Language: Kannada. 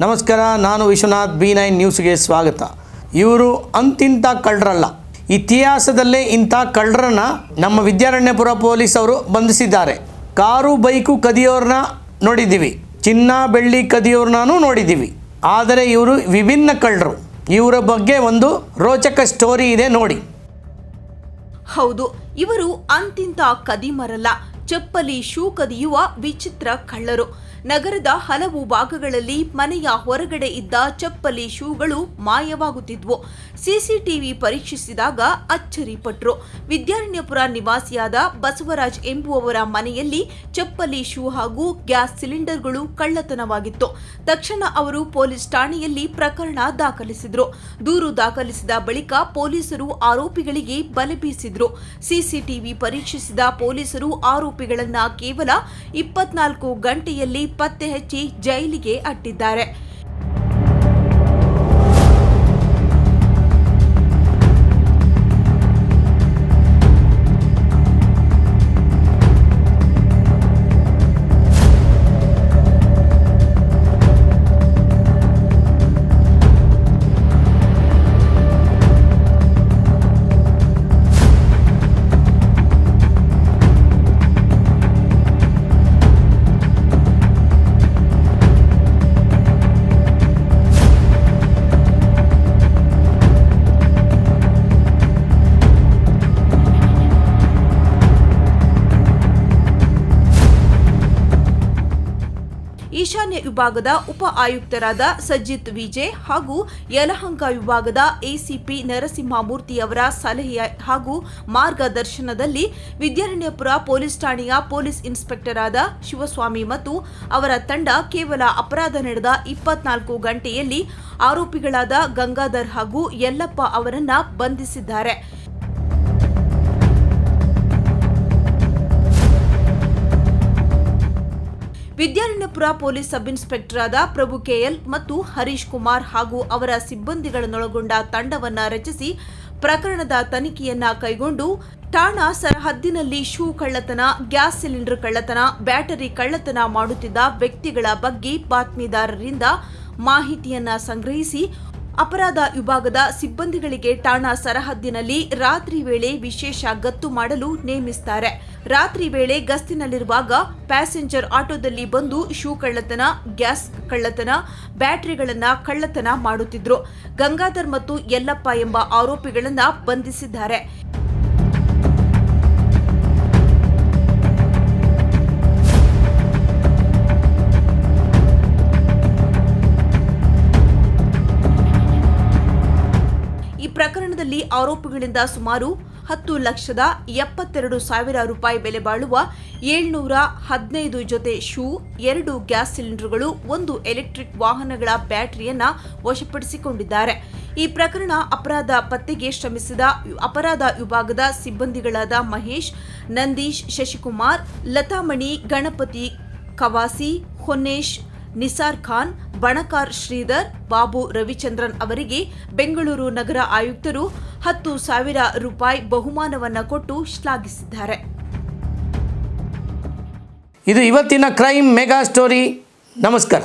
ನಮಸ್ಕಾರ, ನಾನು ವಿಶ್ವನಾಥ್ ಬಿ ನೈನ್ ನ್ಯೂಸ್ಗೆ ಸ್ವಾಗತ. ಇವರು ಅಂತಿಂಥ ಕಳ್ಳರಲ್ಲ. ಇತಿಹಾಸದಲ್ಲೇ ಇಂಥ ಕಳ್ಳರನ್ನ ನಮ್ಮ ವಿದ್ಯಾರಣ್ಯಪುರ ಪೊಲೀಸ್ ಅವರು ಬಂಧಿಸಿದ್ದಾರೆ. ಕಾರು, ಬೈಕು ಕದಿಯೋರನ್ನ ನೋಡಿದ್ದೀವಿ. ಚಿನ್ನ, ಬೆಳ್ಳಿ ಕದಿಯೋರ್ನೂ ನೋಡಿದ್ದೀವಿ. ಆದರೆ ಇವರು ವಿಭಿನ್ನ ಕಳ್ಳರು. ಇವರ ಬಗ್ಗೆ ಒಂದು ರೋಚಕ ಸ್ಟೋರಿ ಇದೆ ನೋಡಿ. ಹೌದು, ಇವರು ಅಂತಿಂತ ಕದಿಮರಲ್ಲ. ಚಪ್ಪಲಿ, ಶೂ ಕದಿಯುವ ವಿಚಿತ್ರ ಕಳ್ಳರು. ನಗರದ ಹಲವು ಭಾಗಗಳಲ್ಲಿ ಮನೆಯ ಹೊರಗಡೆ ಇದ್ದ ಚಪ್ಪಲಿ ಶೂಗಳು ಮಾಯವಾಗುತ್ತಿದ್ವು. ಸಿಸಿಟಿವಿ ಪರೀಕ್ಷಿಸಿದಾಗ ಅಚ್ಚರಿಪಟ್ರು ವಿದ್ಯಾರಣ್ಯಪುರ ನಿವಾಸಿಯಾದ ಬಸವರಾಜ್ ಎಂಬುವವರ ಮನೆಯಲ್ಲಿ ಚಪ್ಪಲಿ ಶೂ ಹಾಗೂ ಗ್ಯಾಸ್ ಸಿಲಿಂಡರ್ಗಳು ಕಳ್ಳತನವಾಗಿತ್ತು. ತಕ್ಷಣ ಅವರು ಪೊಲೀಸ್ ಠಾಣೆಯಲ್ಲಿ ಪ್ರಕರಣ ದಾಖಲಿಸಿದ್ರು. ದೂರು ದಾಖಲಿಸಿದ ಬಳಿಕ ಪೊಲೀಸರು ಆರೋಪಿಗಳಿಗೆ ಬಲೆ ಬೀಸಿದ್ರು. ಸಿಸಿಟಿವಿ ಪರೀಕ್ಷಿಸಿದ ಪೊಲೀಸರು ಆರೋಪಿಗಳನ್ನ ಕೇವಲ ಇಪ್ಪತ್ನಾಲ್ಕು ಗಂಟೆಯಲ್ಲಿ ಪತ್ತೆ ಹಚ್ಚಿ ಜೈಲಿಗೆ ಅಟ್ಟಿದ್ದಾರೆ. ಈಶಾನ್ಯ ವಿಭಾಗದ ಉಪ ಆಯುಕ್ತರಾದ ಸಜ್ಜಿತ್ ವಿಜಯ್ ಹಾಗೂ ಯಲಹಂಕ ವಿಭಾಗದ ಎಸಿಪಿ ನರಸಿಂಹಮೂರ್ತಿಯವರ ಸಲಹೆಯ ಹಾಗೂ ಮಾರ್ಗದರ್ಶನದಲ್ಲಿ ವಿದ್ಯಾರಣ್ಯಪುರ ಪೊಲೀಸ್ ಠಾಣೆಯ ಪೊಲೀಸ್ ಇನ್ಸ್ಪೆಕ್ಟರ್ ಆದ ಶಿವಸ್ವಾಮಿ ಮತ್ತು ಅವರ ತಂಡ ಕೇವಲ ಅಪರಾಧ ನಡೆದ ಇಪ್ಪತ್ನಾಲ್ಕು ಗಂಟೆಯಲ್ಲಿ ಆರೋಪಿಗಳಾದ ಗಂಗಾಧರ್ ಹಾಗೂ ಯಲ್ಲಪ್ಪ ಅವರನ್ನ ಬಂಧಿಸಿದ್ದಾರೆ. ವಿದ್ಯಾರಣ್ಯಪುರ ಪೊಲೀಸ್ ಸಬ್ ಇನ್ಸ್ಪೆಕ್ಟರ್ ಆದ ಪ್ರಭು ಕೆಎಲ್ ಮತ್ತು ಹರೀಶ್ ಕುಮಾರ್ ಹಾಗೂ ಅವರ ಸಿಬ್ಬಂದಿಗಳನ್ನೊಳಗೊಂಡ ತಂಡವನ್ನ ರಚಿಸಿ ಪ್ರಕರಣದ ತನಿಖೆಯನ್ನ ಕೈಗೊಂಡು ಠಾಣಾ ಸರಹದ್ದಿನಲ್ಲಿ ಶೂ ಕಳ್ಳತನ, ಗ್ಯಾಸ್ ಸಿಲಿಂಡರ್ ಕಳ್ಳತನ, ಬ್ಯಾಟರಿ ಕಳ್ಳತನ ಮಾಡುತ್ತಿದ್ದ ವ್ಯಕ್ತಿಗಳ ಬಗ್ಗೆ ಬಾತ್ಮೀದಾರರಿಂದ ಮಾಹಿತಿಯನ್ನ ಸಂಗ್ರಹಿಸಿ ಅಪರಾಧ ವಿಭಾಗದ ಸಿಬ್ಬಂದಿಗಳಿಗೆ ಠಾಣಾ ಸರಹದ್ದಿನಲ್ಲಿ ರಾತ್ರಿ ವೇಳೆ ವಿಶೇಷ ಗತ್ತು ಮಾಡಲು ನೇಮಿಸುತ್ತಾರೆ ರಾತ್ರಿ ವೇಳೆ ಗಸ್ತಿನಲ್ಲಿರುವಾಗ ಪ್ಯಾಸೆಂಜರ್ ಆಟೋದಲ್ಲಿ ಬಂದು ಶೂ ಕಳ್ಳತನ, ಗ್ಯಾಸ್ ಕಳ್ಳತನ, ಬ್ಯಾಟರಿಗಳನ್ನ ಕಳ್ಳತನ ಮಾಡುತ್ತಿದ್ರು. ಗಂಗಾಧರ್ ಮತ್ತು ಯಲ್ಲಪ್ಪ ಎಂಬ ಆರೋಪಿಗಳನ್ನ ಬಂಧಿಸಿದ್ದಾರೆ. ಪ್ರಕರಣದಲ್ಲಿ ಆರೋಪಿಗಳಿಂದ ಸುಮಾರು ಹತ್ತು ಲಕ್ಷದ ಎಪ್ಪತ್ತೆರಡು ಸಾವಿರ ರೂಪಾಯಿ ಬೆಲೆ ಬಾಳುವ ಏಳ್ನೂರ ಹದಿನೈದು ಜೊತೆ ಶೂ, ಎರಡು ಗ್ಯಾಸ್ ಸಿಲಿಂಡರ್ಗಳು, ಒಂದು ಎಲೆಕ್ಟ್ರಿಕ್ ವಾಹನಗಳ ಬ್ಯಾಟರಿಯನ್ನ ವಶಪಡಿಸಿಕೊಂಡಿದ್ದಾರೆ. ಈ ಪ್ರಕರಣ ಅಪರಾಧ ಪತ್ತೆಗೆ ಶ್ರಮಿಸಿದ ಅಪರಾಧ ವಿಭಾಗದ ಸಿಬ್ಬಂದಿಗಳಾದ ಮಹೇಶ್, ನಂದೀಶ್, ಶಶಿಕುಮಾರ್, ಲತಾಮಣಿ, ಗಣಪತಿ, ಕವಾಸಿ, ಹೊನ್ನೇಶ್ ನಿಸಾರ್ ಖಾನ್, ಬಣಕಾರ್ ಶ್ರೀಧರ್, ಬಾಬು ರವಿಚಂದ್ರನ್ ಅವರಿಗೆ ಬೆಂಗಳೂರು ನಗರ ಆಯುಕ್ತರು ಹತ್ತು ಸಾವಿರ ರೂಪಾಯಿ ಬಹುಮಾನವನ್ನು ಕೊಟ್ಟು ಶ್ಲಾಘಿಸಿದ್ದಾರೆ. ಇದು ಇವತ್ತಿನ ಕ್ರೈಮ್ ಮೆಗಾ ಸ್ಟೋರಿ. ನಮಸ್ಕಾರ.